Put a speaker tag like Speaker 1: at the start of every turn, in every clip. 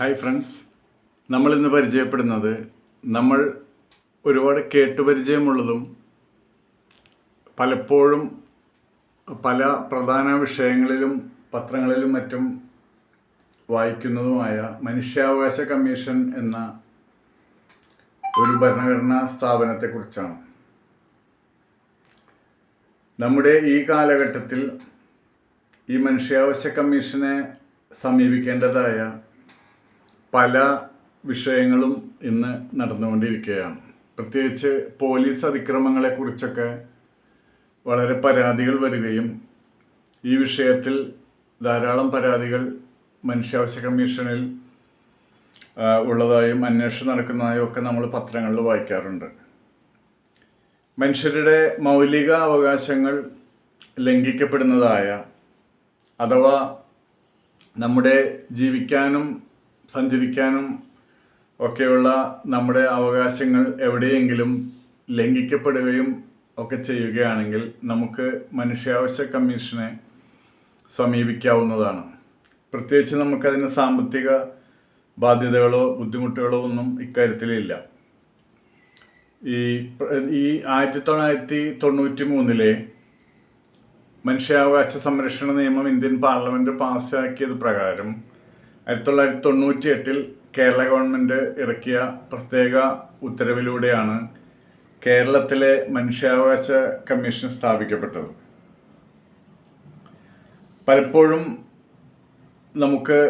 Speaker 1: Hi friends നമ്മൾ ഇന്ന് പരിചയപ്പെടുന്നത് നമ്മൾ ഒരുപാട് കേട്ടുപരിചയമുള്ളതും പലപ്പോഴും പല പ്രധാന വിഷയങ്ങളിലും പത്രങ്ങളിലും മറ്റും വായിക്കുന്നതുമായ മനുഷ്യാവകാശ കമ്മീഷൻ എന്ന ഒരു ഭരണഘടനാ സ്ഥാപനത്തെക്കുറിച്ചാണ്. നമ്മുടെ ഈ കാലഘട്ടത്തിൽ ഈ മനുഷ്യാവകാശ കമ്മീഷനെ സമീപിക്കേണ്ടതായ പല വിഷയങ്ങളും ഇന്ന് നടന്നുകൊണ്ടിരിക്കുകയാണ്. പ്രത്യേകിച്ച് പോലീസ് അതിക്രമങ്ങളെക്കുറിച്ചൊക്കെ വളരെ പരാതികൾ വരികയും ഈ വിഷയത്തിൽ ധാരാളം പരാതികൾ മനുഷ്യാവകാശ കമ്മീഷനിൽ ഉള്ളതായും അന്വേഷണം നടക്കുന്നതായും ഒക്കെ നമ്മൾ പത്രങ്ങളിൽ വായിക്കാറുണ്ട്. മനുഷ്യരുടെ മൗലിക അവകാശങ്ങൾ ലംഘിക്കപ്പെടുന്നതായ അഥവാ നമ്മുടെ ജീവിക്കാനും സഞ്ചരിക്കാനും ഒക്കെയുള്ള നമ്മുടെ അവകാശങ്ങൾ എവിടെയെങ്കിലും ലംഘിക്കപ്പെടുകയും ഒക്കെ ചെയ്യുകയാണെങ്കിൽ നമുക്ക് മനുഷ്യാവകാശ കമ്മീഷനെ സമീപിക്കാവുന്നതാണ്. പ്രത്യേകിച്ച് നമുക്കതിന് സാമ്പത്തിക ബാധ്യതകളോ ബുദ്ധിമുട്ടുകളോ ഒന്നും ഇക്കാര്യത്തിലില്ല. ഈ ഈ ആയിരത്തി തൊള്ളായിരത്തി തൊണ്ണൂറ്റി മൂന്നിലെ മനുഷ്യാവകാശ സംരക്ഷണ നിയമം ഇന്ത്യൻ പാർലമെന്റ് പാസ്സാക്കിയത് പ്രകാരം ആയിരത്തി തൊള്ളായിരത്തി തൊണ്ണൂറ്റി എട്ടിൽ കേരള ഗവൺമെന്റ് ഇറക്കിയ പ്രത്യേക ഉത്തരവിലൂടെയാണ് കേരളത്തിലെ മനുഷ്യാവകാശ കമ്മീഷൻ സ്ഥാപിക്കപ്പെട്ടത്. പലപ്പോഴും നമുക്ക്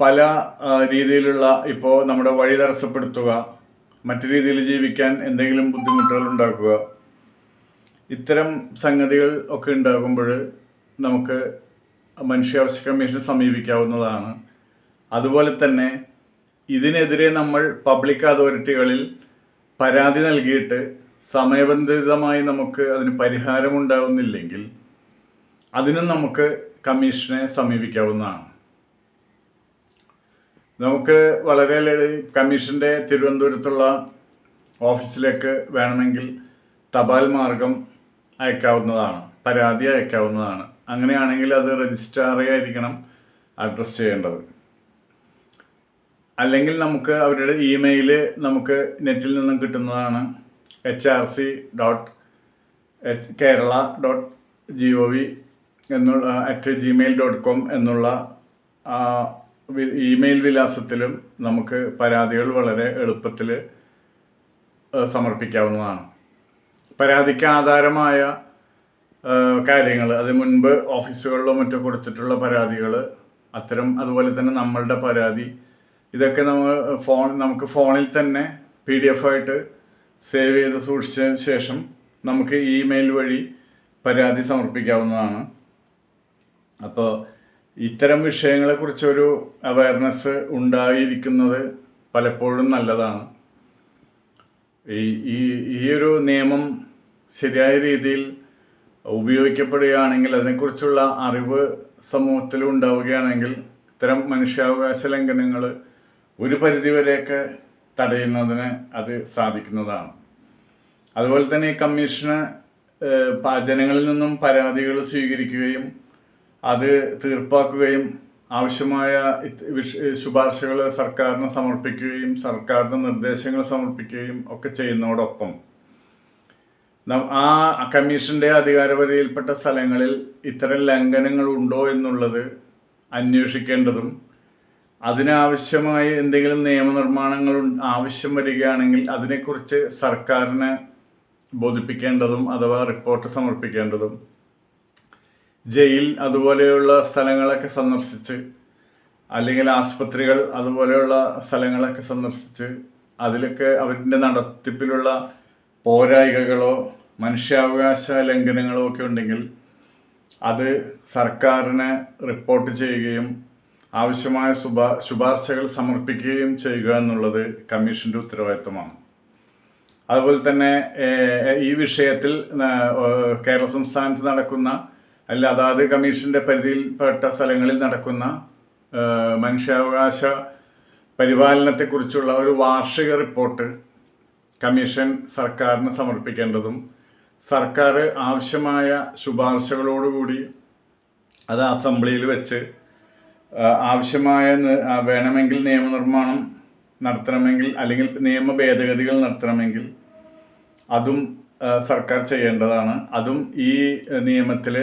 Speaker 1: പല രീതിയിലുള്ള ഇപ്പോൾ നമ്മുടെ വഴി തടസ്സപ്പെടുത്തുക മറ്റു രീതിയിൽ ജീവിക്കാൻ എന്തെങ്കിലും ബുദ്ധിമുട്ടുകൾ ഉണ്ടാക്കുക ഇത്തരം സംഗതികൾ ഒക്കെ ഉണ്ടാകുമ്പോൾ നമുക്ക് മനുഷ്യാവകാശ കമ്മീഷനെ സമീപിക്കാവുന്നതാണ്. അതുപോലെ തന്നെ ഇതിനെതിരെ നമ്മൾ പബ്ലിക് അതോറിറ്റികളിൽ പരാതി നൽകിയിട്ട് സമയബന്ധിതമായി നമുക്ക് അതിന് പരിഹാരമുണ്ടാവുന്നില്ലെങ്കിൽ അതിനും നമുക്ക് കമ്മീഷനെ സമീപിക്കാവുന്നതാണ്. നമുക്ക് വളരെ കമ്മീഷന്റെ തിരുവനന്തപുരത്തുള്ള ഓഫീസിലേക്ക് വേണമെങ്കിൽ തപാൽ മാർഗം അയക്കാവുന്നതാണ് പരാതി അയക്കാവുന്നതാണ്. അങ്ങനെയാണെങ്കിൽ അത് രജിസ്ട്രാറെ ആയിരിക്കണം അഡ്രസ്സ് ചെയ്യേണ്ടത്. അല്ലെങ്കിൽ നമുക്ക് അവരുടെ ഇമെയിൽ നമുക്ക് നെറ്റിൽ നിന്നും കിട്ടുന്നതാണ് H R C dot Kerala dot G O V എന്നുള്ള അറ്റ് ജിമെയിൽ ഡോട്ട് കോം എന്നുള്ള ഇമെയിൽ വിലാസത്തിലും നമുക്ക് പരാതികൾ വളരെ എളുപ്പത്തിൽ സമർപ്പിക്കാവുന്നതാണ്. പരാതിക്ക് ആധാരമായ കാര്യങ്ങൾ അത് മുൻപ് ഓഫീസുകളിലോ മറ്റോ കൊടുത്തിട്ടുള്ള പരാതികൾ അത്തരം അതുപോലെ തന്നെ നമ്മളുടെ പരാതി ഇതൊക്കെ നമ്മൾ ഫോൺ നമുക്ക് ഫോണിൽ തന്നെ പി ഡി എഫ് ആയിട്ട് സേവ് ചെയ്ത് സൂക്ഷിച്ചതിന് ശേഷം നമുക്ക് ഇമെയിൽ വഴി പരാതി സമർപ്പിക്കാവുന്നതാണ്. അപ്പോൾ ഇത്തരം വിഷയങ്ങളെക്കുറിച്ചൊരു അവയർനെസ് ഉണ്ടായിരിക്കുന്നത് പലപ്പോഴും നല്ലതാണ്. ഈ ഈ ഈ ഒരു നിയമം ശരിയായ രീതിയിൽ ഉപയോഗിക്കപ്പെടുകയാണെങ്കിൽ അതിനെക്കുറിച്ചുള്ള അറിവ് സമൂഹത്തിൽ ഉണ്ടാവുകയാണെങ്കിൽ ഇത്തരം മനുഷ്യാവകാശ ലംഘനങ്ങൾ ഒരു പരിധിവരെയൊക്കെ തടയുന്നതിന് അത് സാധിക്കുന്നതാണ്. അതുപോലെ തന്നെ ഈ കമ്മീഷന് ജനങ്ങളിൽ നിന്നും പരാതികൾ സ്വീകരിക്കുകയും അത് തീർപ്പാക്കുകയും ആവശ്യമായ ശുപാർശകൾ സർക്കാരിന് സമർപ്പിക്കുകയും സർക്കാരിന് നിർദ്ദേശങ്ങൾ സമർപ്പിക്കുകയും ഒക്കെ ചെയ്യുന്നതോടൊപ്പം ആ കമ്മീഷന്റെ അധികാരപരിധിയിൽപ്പെട്ട സ്ഥലങ്ങളിൽ ഇത്തരം ലംഘനങ്ങൾ ഉണ്ടോ എന്നുള്ളത് അന്വേഷിക്കേണ്ടതും അതിനാവശ്യമായ എന്തെങ്കിലും നിയമനിർമ്മാണങ്ങൾ ആവശ്യം വരികയാണെങ്കിൽ അതിനെക്കുറിച്ച് സർക്കാരിനെ ബോധിപ്പിക്കേണ്ടതും അഥവാ റിപ്പോർട്ട് സമർപ്പിക്കേണ്ടതും. ജയിൽ അതുപോലെയുള്ള സ്ഥലങ്ങളൊക്കെ സന്ദർശിച്ച് അല്ലെങ്കിൽ ആസ്പത്രികൾ അതുപോലെയുള്ള സ്ഥലങ്ങളൊക്കെ സന്ദർശിച്ച് അതിലൊക്കെ അവരുടെ നടത്തിപ്പിലുള്ള പോരായികകളോ മനുഷ്യാവകാശ ലംഘനങ്ങളോ ഒക്കെ ഉണ്ടെങ്കിൽ അത് സർക്കാരിന് റിപ്പോർട്ട് ചെയ്യുകയും ആവശ്യമായ ശുപാ ശുപാർശകൾ സമർപ്പിക്കുകയും ചെയ്യുക എന്നുള്ളത് കമ്മീഷന്റെ ഉത്തരവാദിത്തമാണ് അതുപോലെ തന്നെ ഈ വിഷയത്തിൽ കേരള സംസ്ഥാനത്ത് നടക്കുന്ന അല്ല അതാത് കമ്മീഷന്റെ പരിധിയിൽപ്പെട്ട സ്ഥലങ്ങളിൽ നടക്കുന്ന മനുഷ്യാവകാശ പരിപാലനത്തെക്കുറിച്ചുള്ള ഒരു വാർഷിക റിപ്പോർട്ട് കമ്മീഷൻ സർക്കാരിന് സമർപ്പിക്കേണ്ടതും സർക്കാർ ആവശ്യമായ ശുപാർശകളോടുകൂടി അത് അസംബ്ലിയിൽ വെച്ച് ആവശ്യമായ വേണമെങ്കിൽ നിയമനിർമ്മാണം നടത്തണമെങ്കിൽ അല്ലെങ്കിൽ നിയമ ഭേദഗതികൾ നടത്തണമെങ്കിൽ അതും സർക്കാർ ചെയ്യേണ്ടതാണ്. അതും ഈ നിയമത്തിൽ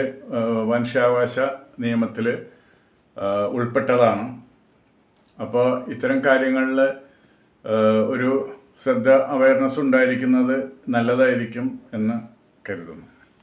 Speaker 1: മനുഷ്യാവകാശ നിയമത്തിൽ ഉൾപ്പെട്ടതാണ്. അപ്പോൾ ഇത്തരം കാര്യങ്ങളിൽ ഒരു ശ്രദ്ധ അവയർനെസ് ഉണ്ടായിരിക്കുന്നത് നല്ലതായിരിക്കും എന്ന് കരുതുന്നു.